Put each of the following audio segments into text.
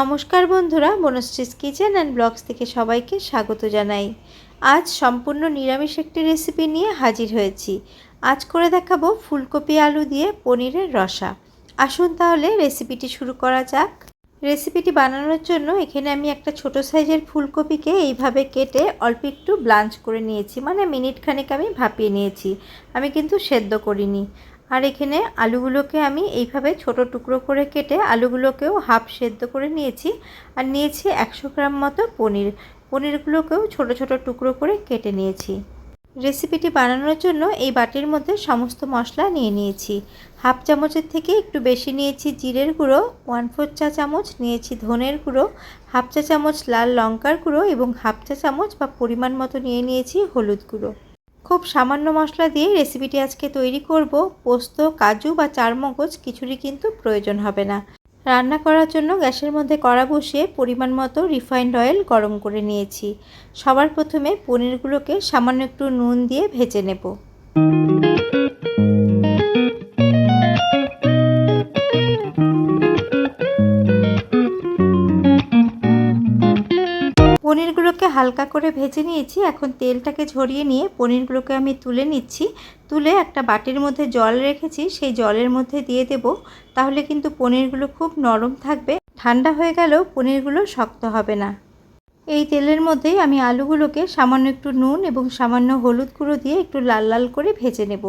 নমস্কার বন্ধুরা, বনশ্রীস kitchen and blogs থেকে সবাইকে স্বাগত জানাই। আজ সম্পূর্ণ নিরামিষ একটি রেসিপি নিয়ে হাজির হয়েছি। আজ করে দেখাবো ফুলকপি আলু দিয়ে পনিরের রসা। আসুন তাহলে রেসিপিটি শুরু করা যাক। রেসিপিটি বানানোর জন্য এখানে আমি একটা ছোট সাইজের ফুলকপিকে এইভাবে কেটে অল্প একটু ব্লাঞ্চ করে নিয়েছি। মানে মিনিট খানেক আমি ভাপিয়ে নিয়েছি। আমি কিন্তু সেদ্ধ করিনি। আর এখানে আলুগুলোকে আমি এইভাবে ছোট টুকরো করে কেটে আলুগুলোকেও হাফ সেদ্ধ করে নিয়েছি। আর নিয়েছি একশো গ্রাম মতো পনির। পনিরগুলোকেও ছোট ছোট টুকরো করে কেটে নিয়েছি। রেসিপিটি বানানোর জন্য এই বাটির মধ্যে সমস্ত মশলা নিয়ে নিয়েছি। হাফ চামচের থেকে একটু বেশি নিয়েছি জিরের গুঁড়ো, ওয়ান ফোর চা চামচ নিয়েছি ধনের গুঁড়ো, হাফ চা চামচ লাল লঙ্কার গুঁড়ো এবং হাফ চা চামচ বা পরিমাণ মতো নিয়ে নিয়েছি হলুদ গুঁড়ো। খুব সামান্য মশলা দিয়ে রেসিপিটি আজকে তৈরি করব। পোস্ত, কাজু বা চারমগজ কিছুরই কিন্তু প্রয়োজন হবে না। রান্না করার জন্য গ্যাসের মধ্যে কড়া বসিয়ে পরিমাণ মতো রিফাইন্ড অয়েল গরম করে নিয়েছি। সবার প্রথমে পনিরগুলোকে সামান্য একটু নুন দিয়ে ভেজে নেব। পনিরগুলোকে হালকা করে ভেজে নিয়েছি। এখন তেলটাকে ঝরিয়ে নিয়ে পনিরগুলোকে আমি তুলে নিচ্ছি। তুলে একটা বাটির মধ্যে জল রেখেছি। সেই জলের মধ্যে দিয়ে দেব। তাহলে কিন্তু পনিরগুলো খুব নরম থাকবে। ঠান্ডা হয়ে গেলেও পনিরগুলো শক্ত হবে না। এই তেলের মধ্যেই আমি আলুগুলোকে সামান্য একটু নুন এবং সামান্য হলুদ গুঁড়ো দিয়ে একটু লাল লাল করে ভেজে নেব।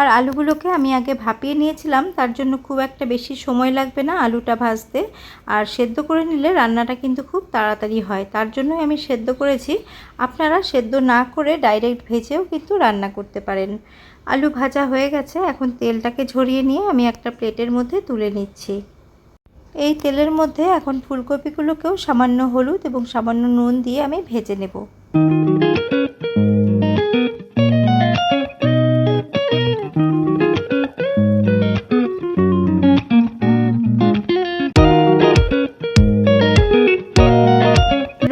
আর আলুগুলোকে আমি আগে ভাপিয়ে নিয়েছিলাম, তার জন্য খুব একটা বেশি সময় লাগবে না আলুটা ভাজতে। আর সেদ্ধ করে নিলে রান্নাটা কিন্তু খুব তাড়াতাড়ি হয়, তার জন্যই আমি সেদ্ধ করেছি। আপনারা সেদ্ধ না করে ডাইরেক্ট ভেজেও কিন্তু রান্না করতে পারেন। আলু ভাজা হয়ে গেছে, এখন তেলটাকে ঝরিয়ে নিয়ে আমি একটা প্লেটের মধ্যে তুলে নিচ্ছি। এই তেলের মধ্যে এখন ফুলকপিগুলোকেও সামান্য হলুদ এবং সামান্য নুন দিয়ে আমি ভেজে নেব।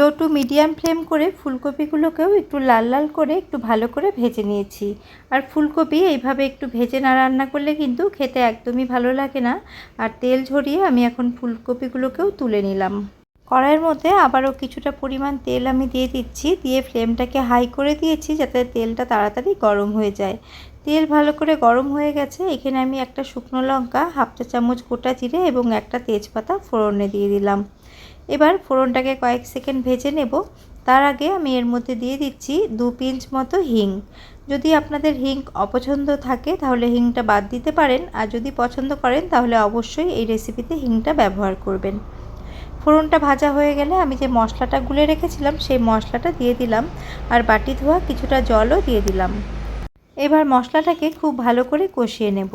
লো টু মিডিয়াম ফ্লেম করে ফুলকপিগুলোকেও একটু লাল লাল করে একটু ভালো করে ভেজে নিয়েছি। আর ফুলকপি এইভাবে একটু ভেজে না রান্না করলে কিন্তু খেতে একদমই ভালো লাগে না। আর তেল ঝরিয়ে আমি এখন ফুলকপিগুলোকেও তুলে নিলাম। কড়াইয়ের মধ্যে আবারও কিছুটা পরিমাণ তেল আমি দিয়ে দিচ্ছি। দিয়ে ফ্লেমটাকে হাই করে দিয়েছি যাতে তেলটা তাড়াতাড়ি গরম হয়ে যায়। তেল ভালো করে গরম হয়ে গেছে। এখানে আমি একটা শুকনো লঙ্কা, হাফ চা চামচ গোটা জিরে এবং একটা তেজপাতা ফোড়নে দিয়ে দিলাম। এবার ফোড়নটাকে কয়েক সেকেন্ড ভেজে নেব। তার আগে আমি এর মধ্যে দিয়ে দিচ্ছি দু পিঞ্চ মতো হিং। যদি আপনাদের হিং অপছন্দ থাকে, তাহলে হিংটা বাদ দিতে পারেন। আর যদি পছন্দ করেন, তাহলে অবশ্যই এই রেসিপিতে হিংটা ব্যবহার করবেন। ফোড়নটা ভাজা হয়ে গেলে আমি যে মশলাটা গুলে রেখেছিলাম, সেই মশলাটা দিয়ে দিলাম। আর বাটি ধোয়া কিছুটা জলও দিয়ে দিলাম। এবার মশলাটাকে খুব ভালো করে কষিয়ে নেব।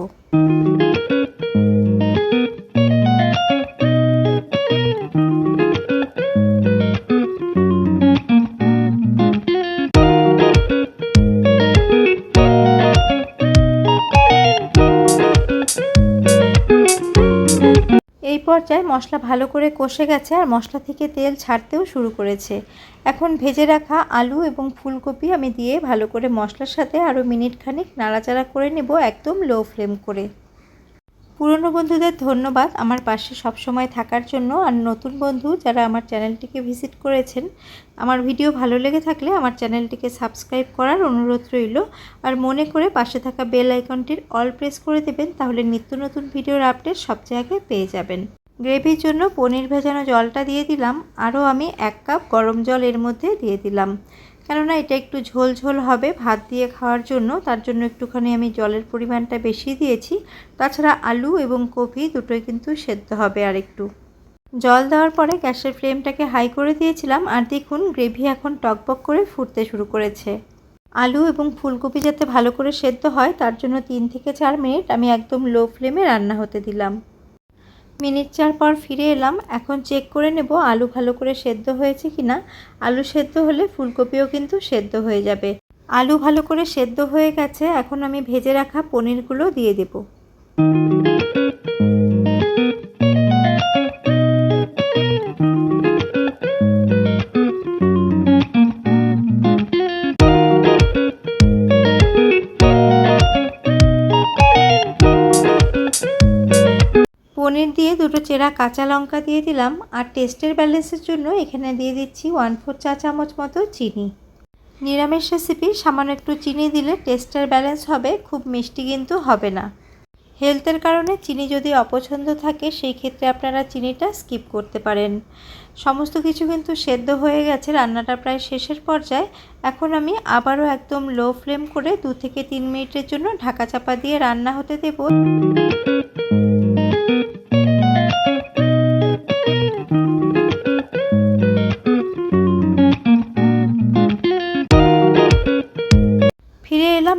পর্যায়ে মশলা ভালো করে কষে গেছে আর মশলা থেকে তেল ছাড়তেও শুরু করেছে। এখন ভেজে রাখা আলু এবং ফুলকপি আমি দিয়ে ভালো করে মশলার সাথে আরও মিনিট খানিক নাড়াচাড়া করে নেব একদম লো ফ্লেম করে। পুরনো বন্ধুদের ধন্যবাদ আমার পাশে সবসময় থাকার জন্য। আর নতুন বন্ধু যারা আমার চ্যানেলটিকে ভিজিট করেছেন, আমার ভিডিও ভালো লেগে থাকলে আমার চ্যানেলটিকে সাবস্ক্রাইব করার অনুরোধ রইল। আর মনে করে পাশে থাকা বেল আইকনটির অল প্রেস করে দেবেন, তাহলে নিত্য নতুন ভিডিওর আপডেট সবচেয়ে আগে পেয়ে যাবেন। গ্রেভির জন্য পনির ভেজানো জলটা দিয়ে দিলাম। আরও আমি এক কাপ গরম জল এর মধ্যে দিয়ে দিলাম। কেননা এটা একটু ঝোল ঝোল হবে ভাত দিয়ে খাওয়ার জন্য, তার জন্য একটুখানি আমি জলের পরিমাণটা বেশি দিয়েছি। তাছাড়া আলু এবং কপি দুটোই কিন্তু সেদ্ধ হবে আর একটু জল দেওয়ার পরে গ্যাসের ফ্লেমটাকে হাই করে দিয়েছিলাম, আর দেখুন গ্রেভি এখন টকবক করে ফুটতে শুরু করেছে। আলু এবং ফুলকপি যাতে ভালো করে সেদ্ধ হয়, তার জন্য তিন থেকে চার মিনিট আমি একদম লো ফ্লেমে রান্না হতে দিলাম। মিনিট চার পর ফিরে এলাম। এখন চেক করে নেব আলু ভালো করে সেদ্ধ হয়েছে কি না। আলু সেদ্ধ হলে ফুলকপিও কিন্তু সেদ্ধ হয়ে যাবে। আলু ভালো করে সেদ্ধ হয়ে গেছে, এখন আমি ভেজে রাখা পনিরগুলো দিয়ে দেব। পনির দিয়ে দুটো চেরা কাঁচা লঙ্কা দিয়ে দিলাম আর টেস্টের ব্যালেন্সের জন্য এখানে দিয়ে দিচ্ছি ওয়ান ফোর চা চামচ মতো চিনি। নিরামিষ রেসিপি সামান্য একটু চিনি দিলে টেস্টের ব্যালেন্স হবে, খুব মিষ্টি কিন্তু হবে না। হেলথের কারণে চিনি যদি অপছন্দ থাকে, সেই ক্ষেত্রে আপনারা চিনিটা স্কিপ করতে পারেন। সমস্ত কিছু কিন্তু সেদ্ধ হয়ে গেছে, রান্নাটা প্রায় শেষের পর্যায়ে। এখন আমি আবারও একদম লো ফ্লেম করে দু থেকে তিন মিনিটের জন্য ঢাকা চাপা দিয়ে রান্না হতে দেব।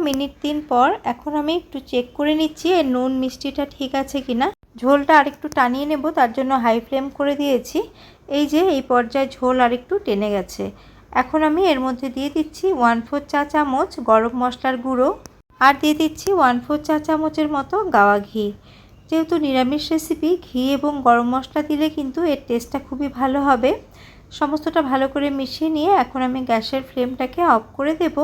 মিনিট তিন পর। এখন আমি একটু চেক করে নিচ্ছি এর নুন মিষ্টিটা ঠিক আছে কি না। ঝোলটা আরেকটু টানিয়ে নেব, তার জন্য হাই ফ্লেম করে দিয়েছি। এই যে, এই পর্যায়ে ঝোল আরেকটু টেনে গেছে। এখন আমি এর মধ্যে দিয়ে দিচ্ছি ওয়ান ফোর চা চামচ গরম মশলার গুঁড়ো আর দিয়ে দিচ্ছি ওয়ান ফোর চা চামচের মতো গাওয়া ঘি। যেহেতু নিরামিষ রেসিপি ঘি এবং গরম মশলা দিলে কিন্তু এর টেস্টটা খুবই ভালো হবে। সমস্তটা ভালো করে মিশিয়ে নিয়ে এখন আমি গ্যাসের ফ্লেমটাকে অফ করে দেব।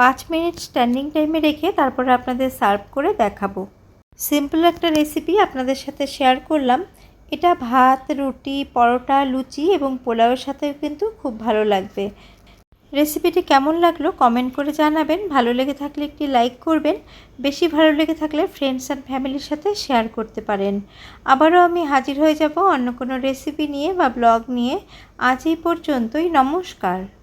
পাঁচ মিনিট স্ট্যান্ডিং টাইমে রেখে তারপরে আপনাদের সার্ভ করে দেখাবো। সিম্পল একটা রেসিপি আপনাদের সাথে শেয়ার করলাম। এটা ভাত, রুটি, পরোটা, লুচি এবং পোলাওয়ের সাথেও কিন্তু খুব ভালো লাগবে। রেসিপিটি কেমন লাগল কমেন্ট করে জানাবেন। ভালো লেগে থাকলে একটি লাইক করবেন। বেশি ভালো লেগে থাকলে ফ্রেন্ডস অ্যান্ড ফ্যামিলির সাথে শেয়ার করতে পারেন। আবারও আমি হাজির হয়ে যাব অন্য কোনো রেসিপি নিয়ে বা ব্লগ নিয়ে। আজ এই পর্যন্তই, নমস্কার।